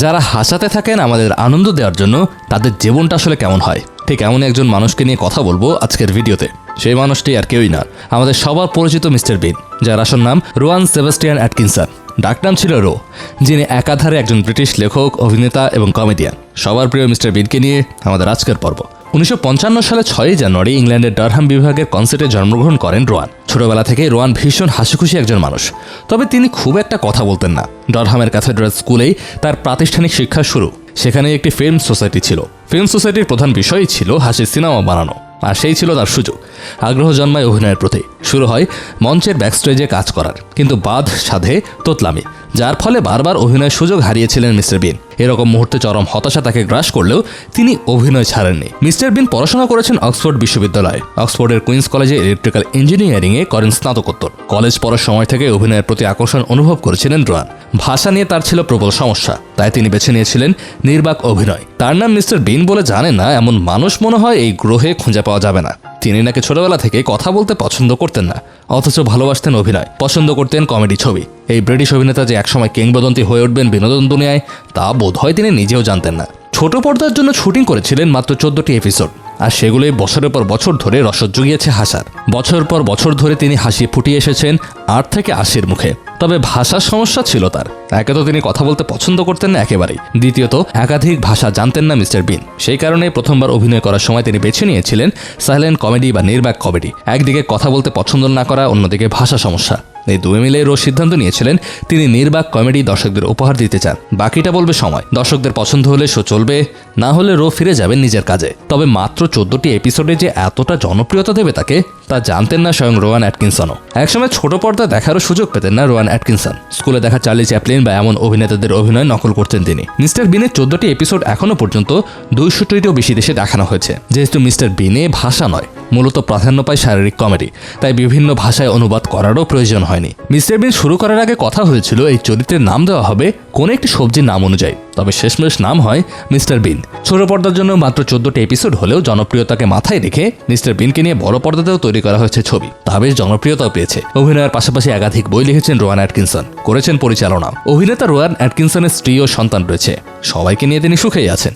যারা হাসাতে থাকেন আমাদের আনন্দ দেওয়ার জন্য, তাদের জীবনটা আসলে কেমন হয়? ঠিক এমন একজন মানুষকে নিয়ে কথা বলব আজকের ভিডিওতে। সেই মানুষটি আর কেউই না। আমাদের সবার পরিচিত মিস্টার বিন, যার আসল নাম রোয়ান সেবাস্টিয়ান অ্যাটকিনসন। ডাকনাম ছিল রো, যিনি একাধারে একজন ব্রিটিশ লেখক, অভিনেতা এবং কমেডিয়ান। সবার প্রিয় মিস্টার বিনকে নিয়ে আমাদের আজকের পর্ব। উনিশশো সালে ছয়ই জানুয়ারি ইংল্যান্ডের ডারহাম বিভাগের কনসেটে জন্মগ্রহণ করেন রোয়ান। ছোটবেলা থেকে রোয়ান ভীষণ হাসিখুশি একজন মানুষ। তবে তিনি খুব একটা কথা বলতেন না। ডারহামের ক্যাথেড্রাল স্কুলেই তার প্রাতিষ্ঠানিক শিক্ষা শুরু। সেখানে একটি ফিল্ম সোসাইটি ছিল। ফিল্ম সোসাইটির প্রধান বিষয়ই ছিল হাসির সিনেমা বানানো, আর সেই ছিল তার সুযোগ। আগ্রহ জন্মায় অভিনয়ের প্রতি। শুরু হয় মঞ্চের ব্যাকস্টেজে কাজ করার, কিন্তু বাদ সাধে তোতলামি। যার ফলে বারবার অভিনয়ের সুযোগ হারিয়েছিলেন মিস্টার বিন। এরকম মুহূর্তে চরম হতাশা তাকে গ্রাস করলেও তিনি অভিনয় ছাড়েননি। মিস্টার বিন পড়াশোনা করেছেন অক্সফোর্ড বিশ্ববিদ্যালয়ে। অক্সফোর্ডের কুইন্স কলেজে ইলেকট্রিক্যাল ইঞ্জিনিয়ারিংয়ে করেন স্নাতকোত্তর। কলেজ পড়ার সময় থেকে অভিনয়ের প্রতি আকর্ষণ অনুভব করেছিলেন রোয়ান। ভাষা নিয়ে তার ছিল প্রবল সমস্যা, তাই তিনি বেছে নিয়েছিলেন নির্বাক অভিনয়। তার নাম মিস্টার বিন বলে জানেন না, এমন মানুষ মনে হয় এই গ্রহে খুঁজে পাওয়া যাবে না। তিনি নাকি ছোটবেলা থেকে কথা বলতে পছন্দ করতেন না, অথচ ভালোবাসতেন অভিনয়, পছন্দ করতেন কমেডি ছবি। এই ব্রিটিশ অভিনেতা যে একসময় কিংবদন্তি হয়ে উঠবেন বিনোদন দুনিয়ায়, তা বোধ হয় তিনি নিজেও জানতেন না। ছোট পর্দার জন্য শুটিং করেছিলেন মাত্র চোদ্দটি এপিসোড আর সেগুলোই বছরের পর বছর ধরে রসদ জুগিয়েছে হাসার। বছর পর বছর ধরে তিনি হাসি ফুটিয়ে এসেছেন আট থেকে আশির মুখে। তবে ভাষার সমস্যা ছিল তার। একে তো তিনি কথা বলতে পছন্দ করতেন না একেবারেই। দ্বিতীয়ত, একাধিক ভাষা জানতেন না মিস্টার বিন। সেই কারণে প্রথমবার অভিনয় করার সময় তিনি বেছে নিয়েছিলেন সাইলেন্ট কমেডি বা নির্বাক কমেডি একদিকে কথা বলতে পছন্দ না করা, অন্যদিকে ভাষা সমস্যা। এই দুই মিলে রো সিদ্ধান্ত নিয়েছিলেন, তিনি নির্বাক কমেডি দর্শকদের উপহার দিতে চান। বাকিটা বলবে সময়। দর্শকদের পছন্দ হলে শো চলবে, না হলে রো ফিরে যাবেন নিজের কাজে। তবে মাত্র চোদ্দটি এপিসোডে যে এতটা জনপ্রিয়তা দেবে তাকে, তা জানতেন না স্বয়ং রোয়ান অ্যাটকিনসনও। একসময় ছোট পর্দা দেখারও সুযোগ পেতেন না রোয়ান অ্যাটকিনসন। স্কুলে দেখা চার্লি চ্যাপলিন বা এমন অভিনেতাদের অভিনয় নকল করতেন তিনি। মিস্টার বিনের চোদ্দটি এপিসোড এখনও পর্যন্ত দুইশোটিরও বেশি দেশে দেখানো হয়েছে। যেহেতু মিস্টার বিনে ভাষা নয় মূলত প্রাধান্য পায় শারীরিক কমেডি, তাই বিভিন্ন ভাষায় অনুবাদ করারও প্রয়োজন হয়নি। মিস্টার বিন শুরু করার আগে কথা হয়েছিল, এই চরিত্রের নাম দেওয়া হবে কোনো একটি সবজির নাম অনুযায়ী, তবে শেষমেশ নাম হয় মিস্টার বিন ছোট পর্দার জন্য মাত্র চোদ্দটি এপিসোড হলেও জনপ্রিয়তাকে মাথায় রেখে মিস্টার বিনকে নিয়ে বড় পর্দাতেও তৈরি করা হয়েছে ছবি, তা বেশ জনপ্রিয়তাও পেয়েছে। অভিনয়ের পাশাপাশি একাধিক বই লিখেছেন রোয়ান অ্যাটকিনসন, করেছেন পরিচালনা অভিনেতা রোয়ান অ্যাটকিনসনের স্ত্রী ও সন্তান রয়েছে, সবাইকে নিয়ে তিনি সুখেই আছেন।